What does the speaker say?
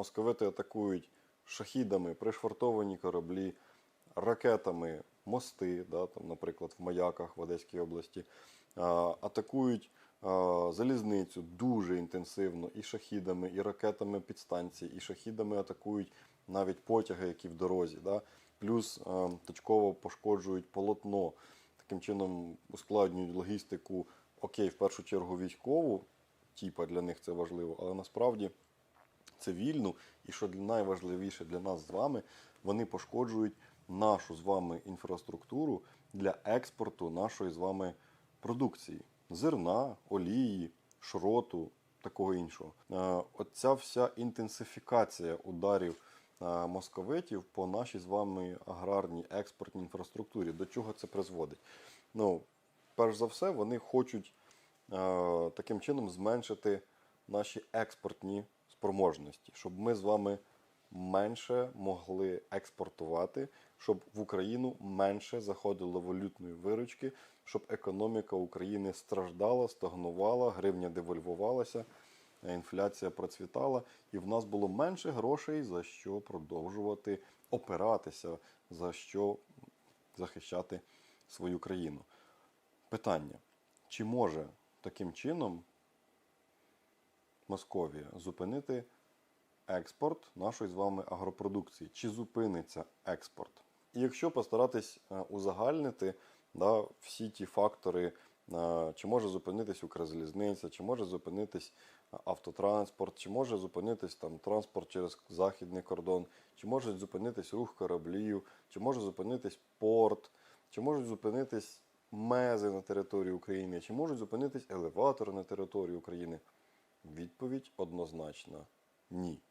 Московити атакують шахідами пришвартовані кораблі, ракетами мости, да, там, наприклад, в Маяках в Одеській області, а, атакують а, залізницю дуже інтенсивно і шахідами, і ракетами підстанції, і шахідами атакують навіть потяги, які в дорозі. Да. Плюс а, точково пошкоджують полотно. Таким чином ускладнюють логістику, окей, в першу чергу військову, типа для них це важливо, але насправді цивільну, і що найважливіше для нас з вами, вони пошкоджують нашу з вами інфраструктуру для експорту нашої з вами продукції: зерна, олії, шроту, такого іншого. Е, Оця вся інтенсифікація ударів е, московитів по нашій з вами аграрній експортній інфраструктурі. До чого це призводить? Ну, перш за все, вони хочуть е, таким чином зменшити наші експортні спроможності, щоб ми з вами менше могли експортувати, щоб в Україну менше заходило валютної виручки, щоб економіка України страждала, стагнувала, гривня девальвувалася, е, інфляція процвітала, і в нас було менше грошей за що продовжувати опиратися, за що захищати свою країну. Питання: чи може таким чином Московія зупинити експорт нашої з вами агропродукції? Чи зупиниться експорт? І якщо постаратись е, узагальнити да, всі ті фактори, е, чи може зупинитись Укрзалізниця, чи може зупинитись е, автотранспорт, чи може зупинитись там транспорт через західний кордон, чи може зупинитись рух кораблів, чи може зупинитись порт, чи можуть зупинитись мези на території України, чи можуть зупинитись елеватори на території України? Відповідь однозначна ні.